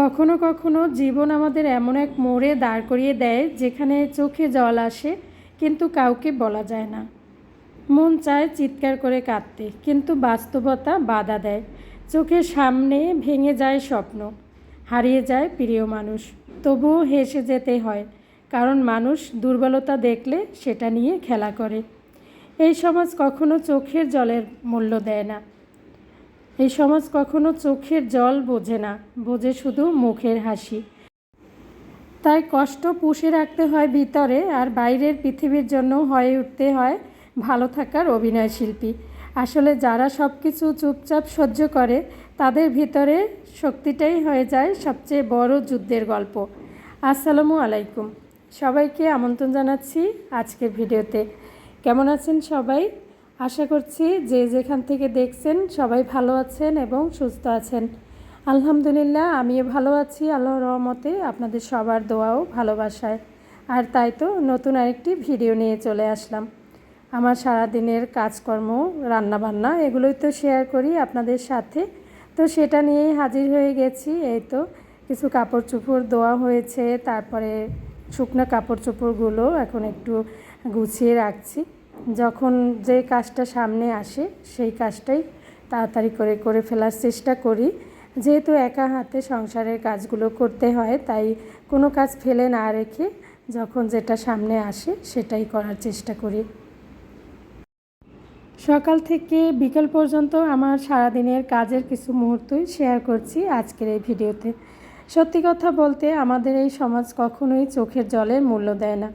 কখনো কখনো জীবন আমাদের এমন এক মোড়ে দাঁড় করিয়ে দেয় যেখানে চোখে জল আসে, কিন্তু কাউকে বলা যায় না। মন চায় চিৎকার করে কাঁদতে, কিন্তু বাস্তবতা বাধা দেয়। চোখের সামনে ভেঙে যায় স্বপ্ন, হারিয়ে যায় প্রিয় মানুষ। তবুও হেসে যেতে হয়, কারণ মানুষ দুর্বলতা দেখলে সেটা নিয়ে খেলা করে। এই সমাজ কখনো চোখের জলের মূল্য দেয় না। এই সমাজ কখনো চোখের জল বোঝে না, বোঝে শুধু মুখের হাসি। তাই কষ্ট পুষে রাখতে হয় ভিতরে আর বাইরের পৃথিবীর জন্য হয়ে উঠতে হয় ভালো থাকার অভিনয় শিল্পী। আসলে যারা সব কিছু চুপচাপ সহ্য করে, তাদের ভিতরে শক্তিটাই হয়ে যায় সবচেয়ে বড় যুদ্ধের গল্প। আসসালামু আলাইকুম। সবাইকে আমন্ত্রণ জানাচ্ছি আজকের ভিডিওতে। কেমন আছেন সবাই? আশা করছি যে যেখান থেকে দেখছেন সবাই ভালো আছেন এবং সুস্থ আছেন। আলহামদুলিল্লাহ, আমিও ভালো আছি আল্লাহর রহমতে, আপনাদের সবার দোয়াও ভালোবাসায়। আর তাই তো নতুন আরেকটি ভিডিও নিয়ে চলে আসলাম। আমার সারাদিনের কাজকর্ম, রান্নাবান্না, এগুলোই তো শেয়ার করি আপনাদের সাথে। তো সেটা নিয়েই হাজির হয়ে গেছি। এই তো কিছু কাপড় চোপড় দেওয়া হয়েছে, তারপরে শুকনো কাপড় চোপড়গুলো এখন একটু গুছিয়ে রাখছি। যখন যে কাজটা সামনে আসে, সেই কাজটাই তাড়াতাড়ি করে করে ফেলার চেষ্টা করি। যেহেতু একা হাতে সংসারের কাজগুলো করতে হয়, তাই কোনো কাজ ফেলে না রেখে যখন যেটা সামনে আসে, সেটাই করার চেষ্টা করি। সকাল থেকে বিকেল পর্যন্ত আমার সারাদিনের কাজের কিছু মুহূর্তই শেয়ার করছি আজকের এই ভিডিওতে সত্যি কথা বলতে, আমাদের এই সমাজ কখনোই চোখের জলের মূল্য দেয় না।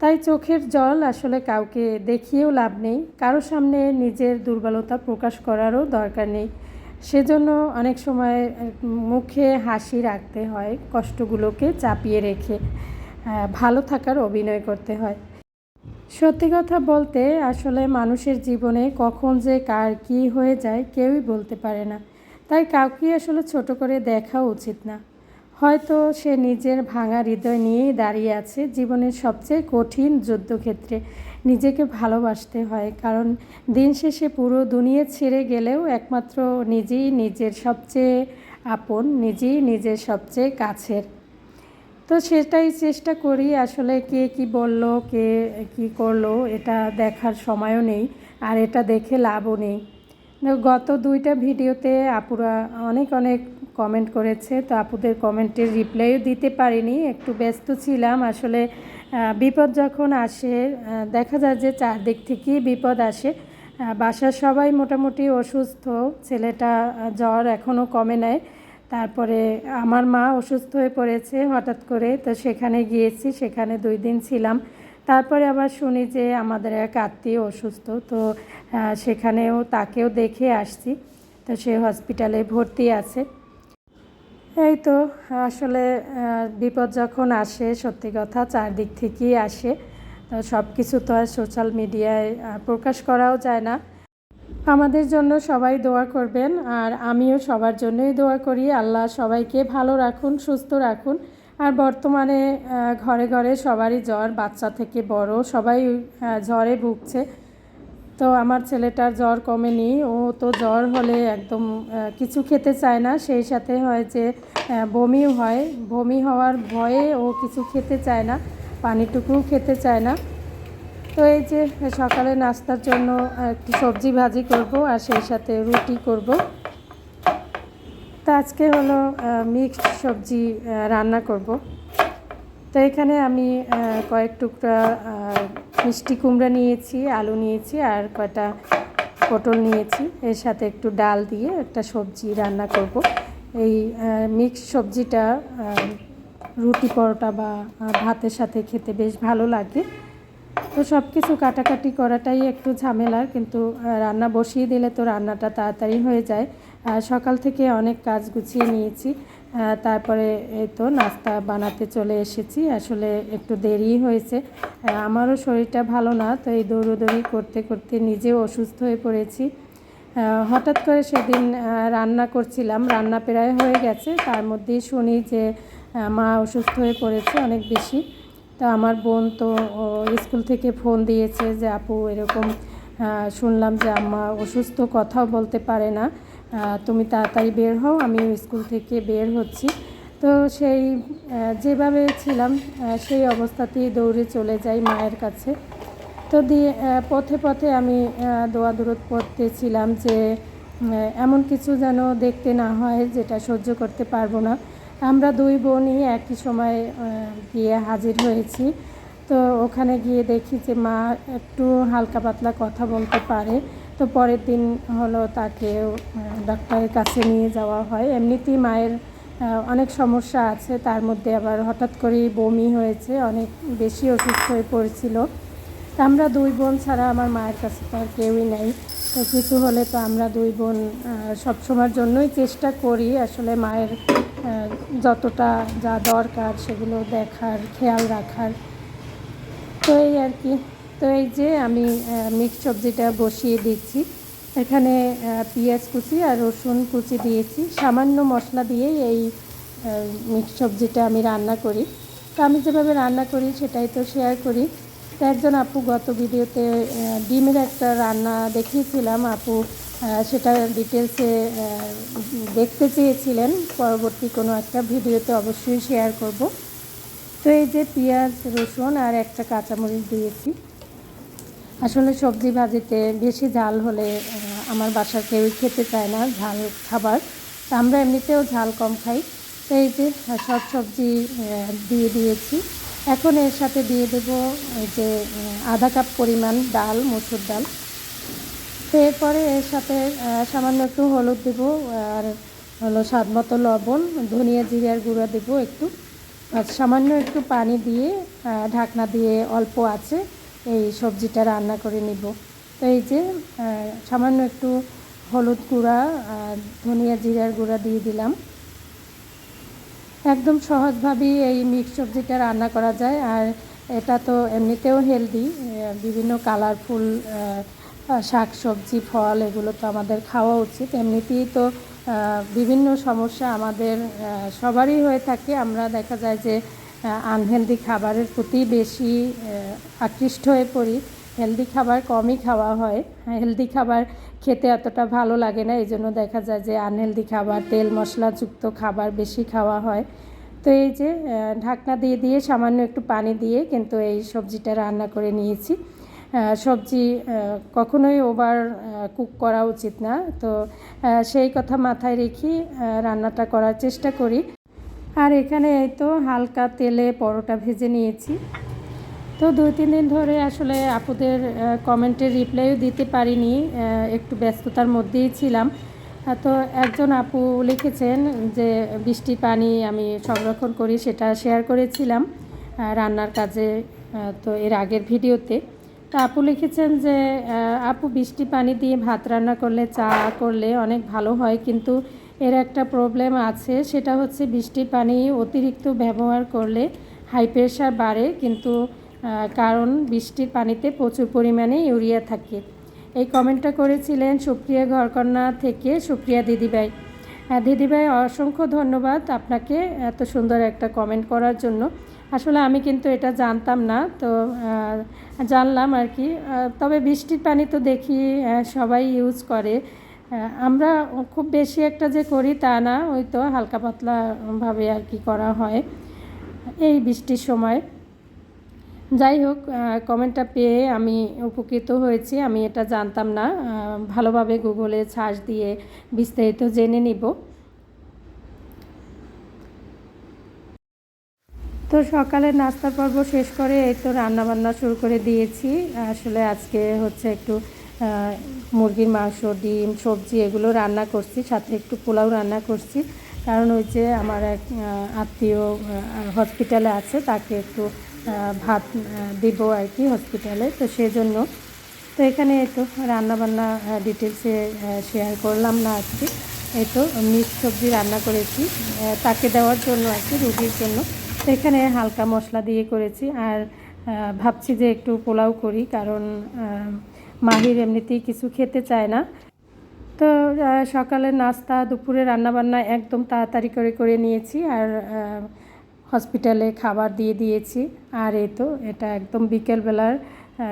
তাই চোখের জল আসলে কাউকে দেখিয়েও লাভ নেই। কারও সামনে নিজের দুর্বলতা প্রকাশ করারও দরকার নেই। সেজন্য অনেক সময় মুখে হাসি রাখতে হয়, কষ্টগুলোকে চাপিয়ে রেখে ভালো থাকার অভিনয় করতে হয়। সত্যি কথা বলতে আসলে মানুষের জীবনে কখন যে কার কী হয়ে যায় কেউই বলতে পারে না। তাই কাউকে আসলে ছোট করে দেখা উচিত না। হয়তো সে নিজের ভাঙা হৃদয় নিয়েই দাঁড়িয়ে আছে জীবনের সবচেয়ে কঠিন যুদ্ধক্ষেত্রে। নিজেকে ভালোবাসতে হয়, কারণ দিন শেষে পুরো দুনিয়া ছেড়ে গেলেও একমাত্র নিজেই নিজের সবচেয়ে আপন, নিজেই নিজের সবচেয়ে কাছের। তো সেটাই চেষ্টা করি আসলে কে কি বলল, কে কি করল, এটা দেখার সময়ও নেই আর এটা দেখে লাভও নেই। গত দুইটা ভিডিওতে আপুরা অনেক অনেক কমেন্ট করেছে, তো আপুদের কমেন্টের রিপ্লাইও দিতে পারিনি, একটু ব্যস্ত ছিলাম। আসলে বিপদ যখন আসে দেখা যায় যে চারদিক থেকেই বিপদ আসে। বাসার সবাই মোটামুটি অসুস্থ, ছেলেটা জ্বর এখনও কমে নেয় তারপরে আমার মা অসুস্থ হয়ে পড়েছে হঠাৎ করে, তো সেখানে গিয়েছি, সেখানে দুই দিন ছিলাম। তারপরে আবার শুনি যে আমাদের এক আত্মীয় অসুস্থ, তো সেখানেও তাকেও দেখে আসছি। তো সে হসপিটালে ভর্তি আছে। এই তো, আসলে বিপদ যখন আসে, সত্যি কথা চারদিক থেকেই আসে, তো সব কিছু তো আর সোশ্যাল মিডিয়ায় প্রকাশ করাও যায় না। আমাদের জন্য সবাই দোয়া করবেন, আর আমিও সবার জন্যই দোয়া করি। আল্লাহ সবাইকে ভালো রাখুন, সুস্থ রাখুন। আর বর্তমানে ঘরে ঘরে সবারই জ্বর, বাচ্চা থেকে বড়, সবাই জ্বরে ভুগছে। তো আমার ছেলেটার জ্বর কমেনি। ও তো জ্বর হলে একদম কিছু খেতে চায় না। সেই সাথে হয় যে বমিও হয়। বমি হওয়ার ভয়ে ও কিছু খেতে চায় না। পানিটুকুও খেতে চায় না। তো এই যে, সকালে নাস্তার জন্য একটু সবজি ভাজি করব আর সেই সাথে রুটি করব। তো আজকে হলো মিক্সড সবজি রান্না করব। তো এখানে আমি কয়েক টুকরা মিষ্টি কুমড়া নিয়েছি, আলু নিয়েছি আর কয়টা পটল নিয়েছি। এর সাথে একটু ডাল দিয়ে একটা সবজি রান্না করব। এই মিক্স সবজিটা রুটি পরোটা বা ভাতের সাথে খেতে বেশ ভালো লাগে। তো সব কিছু কাটাকাটি করাটাই একটু ঝামেলার কিন্তু রান্না বসিয়ে দিলে তো রান্নাটা তাড়াতাড়ি হয়ে যায়। সকাল থেকে অনেক কাজ গুছিয়ে নিয়েছি। তারপরে এই তো নাস্তা বানাতে চলে এসেছি। আসলে একটু দেরি হয়েছে। আমারও শরীরটা ভালো না, তো এই দৌড়োদৌড়ি করতে করতে নিজেও অসুস্থ হয়ে পড়েছি। হঠাৎ করে সেদিন রান্না করছিলাম। রান্না প্রায় হয়ে গেছে। তার মধ্যেই শুনি যে মা অসুস্থ হয়ে পড়েছে অনেক বেশি। তা আমার বোন তো স্কুল থেকে ফোন দিয়েছে যে, আপু, এরকম শুনলাম যে আম্মা অসুস্থ, কথাও বলতে পারে না। তুমি তাড়াতাড়ি বের হও, আমি স্কুল থেকে বের হচ্ছি। তো সেই যেভাবে ছিলাম সেই অবস্থাতেই দৌড়ে চলে যাই মায়ের কাছে। তো দিয়ে পথে পথে আমি দোয়া দূরত পড়তেছিলাম যে এমন কিছু যেন দেখতে না হয় যেটা সহ্য করতে পারব না। আমরা দুই বোনই একই সময় গিয়ে হাজির হয়েছি। তো ওখানে গিয়ে দেখি যে মা একটু হালকা পাতলা কথা বলতে পারে। তো পরের দিন হলো তাকে ডাক্তারের কাছে নিয়ে যাওয়া হয়। এমনিতেই মায়ের অনেক সমস্যা আছে, তার মধ্যে আবার হঠাৎ করেই বমি হয়েছে, অনেক বেশি অসুস্থ হয়ে পড়েছিল। তা আমরা দুই বোন ছাড়া আমার মায়ের কাছে তো আর কেউই নেই। তো কিছু হলে তো আমরা দুই বোন সব সময়ের জন্যই চেষ্টা করি আসলে মায়ের যতটা যা দরকার সেগুলো দেখার, খেয়াল রাখার। তো এই আর কি। তো এই যে আমি মিক্স সবজিটা বসিয়ে দিচ্ছি। এখানে পেঁয়াজ কুচি আর রসুন কুচি দিয়েছি। সামান্য মশলা দিয়েই এই মিক্স সবজিটা আমি রান্না করি। তো আমি যেভাবে রান্না করি সেটাই তো শেয়ার করি। তো একজন আপু গত ভিডিওতে ডিমের একটা রান্না দেখিয়েছিলাম। আপু সেটা ডিটেলসে দেখতে চেয়েছিলেন। পরবর্তী কোনো একটা ভিডিওতে অবশ্যই শেয়ার করব। তো এই যে পেঁয়াজ, রসুন আর একটা কাঁচামরিচ দিয়েছি। আসলে সবজি ভাজিতে বেশি ঝাল হলে আমার বাসার কেউই খেতে চায় না ঝাল খাবার। আমরা এমনিতেও ঝাল কম খাই। এই যে সব সবজি দিয়ে দিয়েছি। এখন এর সাথে দিয়ে দেব যে আধা কাপ পরিমাণ ডাল, মসুর ডাল। তো এরপরে এর সাথে সামান্য একটু হলুদ দেব আর হলো স্বাদ মতো লবণ, ধনিয়া জিরার গুঁড়া দেব একটু। আর সামান্য একটু পানি দিয়ে ঢাকনা দিয়ে অল্প আছে। এই সবজিটা রান্না করে নিব। তো এই যে সামান্য একটু হলুদ গুঁড়া আর ধনিয়া জিরার গুঁড়া দিয়ে দিলাম। একদম সহজভাবেই এই মিক্স সবজিটা রান্না করা যায়। আর এটা তো এমনিতেও হেলদি বিভিন্ন কালারফুল শাক সবজি ফল এগুলো তো আমাদের খাওয়া উচিত। এমনিতেই তো বিভিন্ন সমস্যা আমাদের সবারই হয়ে থাকে। আমরা দেখা যায় যে আনহেলদি খাবারের প্রতি বেশি আকৃষ্ট হয়ে পড়ি। হেলদি খাবার কমই খাওয়া হয়। হেলদি খাবার খেতে এতটা ভালো লাগে না, এই জন্য দেখা যায় যে আনহেলদি খাবার, তেল মশলাযুক্ত খাবার বেশি খাওয়া হয়। তো এই যে ঢাকনা দিয়ে দিয়ে সামান্য একটু পানি দিয়ে কিন্তু এই সবজিটা রান্না করে নিয়েছি। সবজি কখনোই ওভার কুক করা উচিত না। তো সেই কথা মাথায় রেখে রান্নাটা করার চেষ্টা করি। আর এখানে এই তো হালকা তেলে পরোটা ভেজে নিয়েছি। তো দুই, তিন দিন ধরে আসলে আপুদের কমেন্টের রিপ্লাইও দিতে পারিনি একটু ব্যস্ততার মধ্যেই ছিলাম। তো একজন আপু লিখেছেন যে, বৃষ্টি পানি আমি সংরক্ষণ করি সেটা শেয়ার করেছিলাম রান্নার কাজে তো এর আগের ভিডিওতে। তো আপু লিখেছেন যে আপু বৃষ্টি পানি দিয়ে ভাত রান্না করলে চা করলে অনেক ভালো হয়, কিন্তু এর একটা প্রবলেম আছে, সেটা হচ্ছে বৃষ্টির পানি অতিরিক্ত ব্যবহার করলে হাই প্রেশার বাড়ে, কিন্তু কারণ বৃষ্টির পানিতে প্রচুর পরিমাণে ইউরিয়া থাকে। এই কমেন্টটা করেছিলেন সুপ্রিয়া ঘরকন্যা থেকে সুপ্রিয়া দিদিভাই। দিদিভাই, অসংখ্য ধন্যবাদ আপনাকে এত সুন্দর একটা কমেন্ট করার জন্য। আসলে আমি কিন্তু এটা জানতাম না, তো জানলাম আর কি। তবে বৃষ্টির পানি তো দেখি সবাই ইউজ করে। আমরা খুব বেশি একটা যে করি তা না, ওই তো হালকা পাতলা ভাবে আর কি করা হয় এই বৃষ্টির সময়। যাই হোক কমেন্টটা পেয়ে আমি উপকৃত হয়েছি, আমি এটা জানতাম না ভালোভাবে গুগলে সার্চ দিয়ে বিস্তারিত জেনে নিব। তো সকালে নাস্তার পর্ব শেষ করে এই তো রান্নাবান্না শুরু করে দিয়েছি। আসলে আজকে হচ্ছে একটু মুরগির মাংস, ডিম, সবজি এগুলো রান্না করছি, সাথে একটু পোলাও রান্না করছি। কারণ ওই যে আমার এক আত্মীয় হসপিটালে আছে, তাকে একটু ভাত দিব আর কি হসপিটালে তো সেজন্য। তো এখানে তো রান্নাবান্না ডিটেলসে শেয়ার করলাম না আজকে এই তো মিক্স সবজি রান্না করেছি তাকে দেওয়ার জন্য আর কি, রুগীর জন্য। তো এখানে হালকা মশলা দিয়ে করেছি, আর ভাবছি যে একটু পোলাও করি, কারণ মাহির এমনিতেই কিছু খেতে চায় না। তো আহ, সকালের নাস্তা দুপুরে রান্নাবান্না একদম তাড়াতাড়ি করে করে নিয়েছি আর হসপিটালে খাবার দিয়ে দিয়েছি। আর এই তো এটা একদম বিকেলবেলার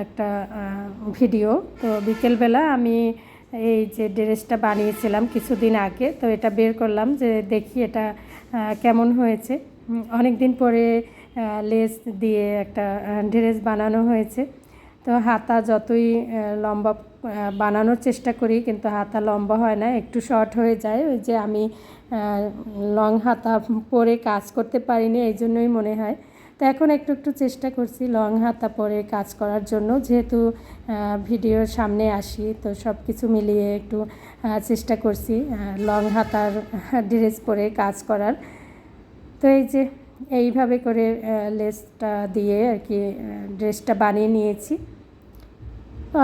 একটা ভিডিও। তো বিকেলবেলা আমি এই যে ড্রেসটা বানিয়েছিলাম কিছুদিন আগে তো এটা বের করলাম যে দেখি এটা কেমন হয়েছে। অনেক দিন পরে লেস দিয়ে একটা ড্রেস বানানো হয়েছে। তো হাতা যতই লম্বা বানানোর চেষ্টা করি, কিন্তু হাতা লম্বা হয় না, একটু শর্ট হয়ে যায়। ওই যে আমি লং হাতা পরে কাজ করতে পারিনি, এই জন্যই মনে হয়। তো এখন একটু একটু চেষ্টা করছি লং হাতা পরে কাজ করার জন্য। যেহেতু ভিডিওর সামনে আসি, তো সব কিছু মিলিয়ে একটু চেষ্টা করছি লং হাতার ড্রেস পরে কাজ করার। তো এই যে, এইভাবে করে লেসটা দিয়ে আর কি ড্রেসটা বানিয়ে নিয়েছি।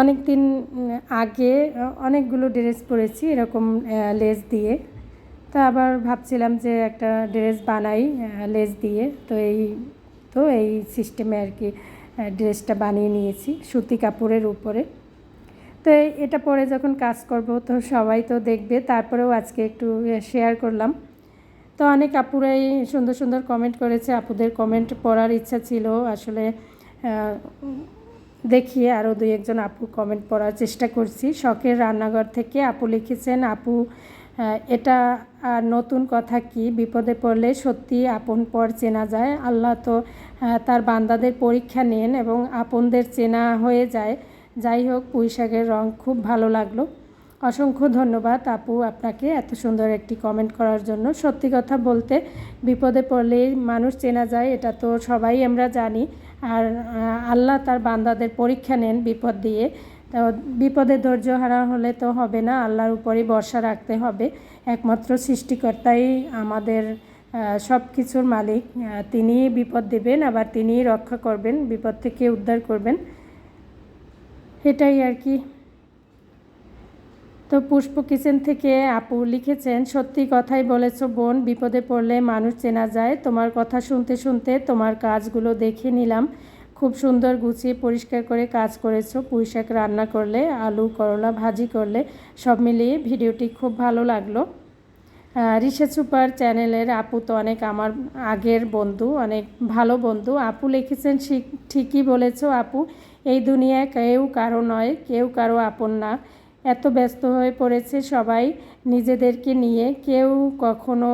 অনেক দিন আগে অনেকগুলো ড্রেস পরেছি এরকম লেস দিয়ে। তা আবার ভাবছিলাম যে একটা ড্রেস বানাই লেস দিয়ে। তো এই তো এই সিস্টেমে আর কি ড্রেসটা বানিয়ে নিয়েছি সুতি কাপড়ের উপরে। তো এটা পরে যখন কাজ করব, তো সবাই তো দেখবে, তারপরেও আজকে একটু শেয়ার করলাম। তো অনেক আপুরাই সুন্দর সুন্দর কমেন্ট করেছে, আপুদের কমেন্ট পড়ার ইচ্ছা ছিল। আসলে দেখিয়ে আরও দুই একজন আপু কমেন্ট পড়ার চেষ্টা করছি। শখের রান্নাঘর থেকে আপু লিখেছেন, আপু এটা আর নতুন কথা কি? বিপদে পড়লে সত্যি আপন পর চেনা যায়। আল্লাহ তো তার বান্দাদের পরীক্ষা নেন এবং আপনদের চেনা হয়ে যায়। যাই হোক পুঁই শাকের রং খুব ভালো লাগল। অসংখ্য ধন্যবাদ আপু আপনাকে এত সুন্দর একটি কমেন্ট করার জন্য। সত্যি কথা বলতে, বিপদে পড়লেই মানুষ চেনা যায়, এটা তো সবাই আমরা জানি। আর আল্লাহ তার বান্দাদের পরীক্ষা নেন বিপদ দিয়ে। তো বিপদে ধৈর্য হারা হলে তো হবে না, আল্লাহর উপরেই ভরসা রাখতে হবে। একমাত্র সৃষ্টিকর্তাই আমাদের সব কিছুর মালিক। তিনি তিনিই বিপদ দেবেন, আবার তিনিই রক্ষা করবেন, বিপদ থেকে উদ্ধার করবেন। এটাই আর কি। তো পুষ্প কিচেন থেকে আপু লিখেছেন, সত্যি কথাই বলেছ বোন, বিপদে পড়লে মানুষ চেনা যায়। তোমার কথা শুনতে শুনতে তোমার কাজগুলো দেখে নিলাম। খুব সুন্দর গুছিয়ে পরিষ্কার করে কাজ করেছ। পুঁই শাক রান্না করলে, আলু, করলা ভাজি করলে সব মিলিয়ে ভিডিওটি খুব ভালো লাগল। রিসা সুপার চ্যানেলের আপু তো অনেক আমার আগের বন্ধু, অনেক ভালো বন্ধু। আপু লিখেছেন, ঠিক- ঠিকই বলেছ আপু। এই দুনিয়ায় কেউ কারও নয়, কেউ কারও আপন না। এত ব্যস্ত হয়ে পড়েছে সবাই নিজেদেরকে নিয়ে। কেউ কখনো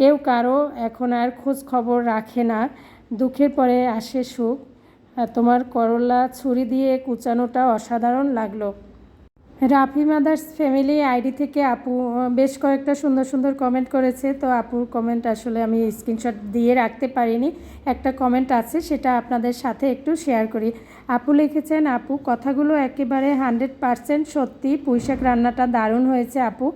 কেউ কারও এখন আর খোঁজ খবর রাখে না। দুঃখের পরে আসে সুখ। তোমার করলা ছুরি দিয়ে কুচানোটা অসাধারণ লাগল। রাফি মাদার্স ফ্যামিলি আইডি থেকে আপু বেশ কয়েকটা সুন্দর সুন্দর কমেন্ট করেছে। তো আপুর কমেন্ট আসলে আমি স্ক্রিনশট দিয়ে রাখতে পারিনি। একটা কমেন্ট আছে, সেটা আপনাদের সাথে একটু শেয়ার করি। আপু লিখেছেন, আপু, কথাগুলো একেবারে হান্ড্রেড পারসেন্ট সত্যি। পুঁইশাক রান্নাটা দারুণ হয়েছে, আপু।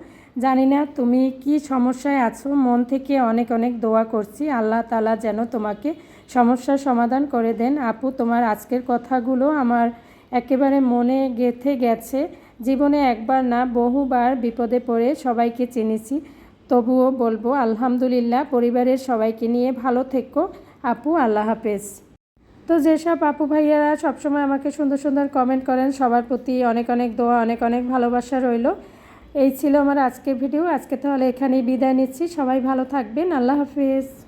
জানি না তুমি কি সমস্যায় আছো। মন থেকে অনেক অনেক দোয়া করছি। আল্লাহ তালা যেন তোমাকে সমস্যার সমাধান করে দেন। আপু, তোমার আজকের কথাগুলো আমার একেবারে মনে গেঁথে গেছে। জীবনে একবার না, বহুবার বিপদে পড়ে সবাইকে চিনেছি। তবুও বলব, আলহামদুলিল্লাহ, পরিবারের সবাইকে নিয়ে ভালো থেকো। আপু, আল্লাহ হাফেজ। তো যেসব আপু ভাইয়ারা সবসময় আমাকে সুন্দর সুন্দর কমেন্ট করেন, সবার প্রতি অনেক অনেক দোয়া, অনেক অনেক ভালোবাসা রইল। এই ছিল আমার আজকের ভিডিও আজকে তাহলে এখানেই বিদায় নিচ্ছি। সবাই ভালো থাকবেন। আল্লাহ হাফেজ।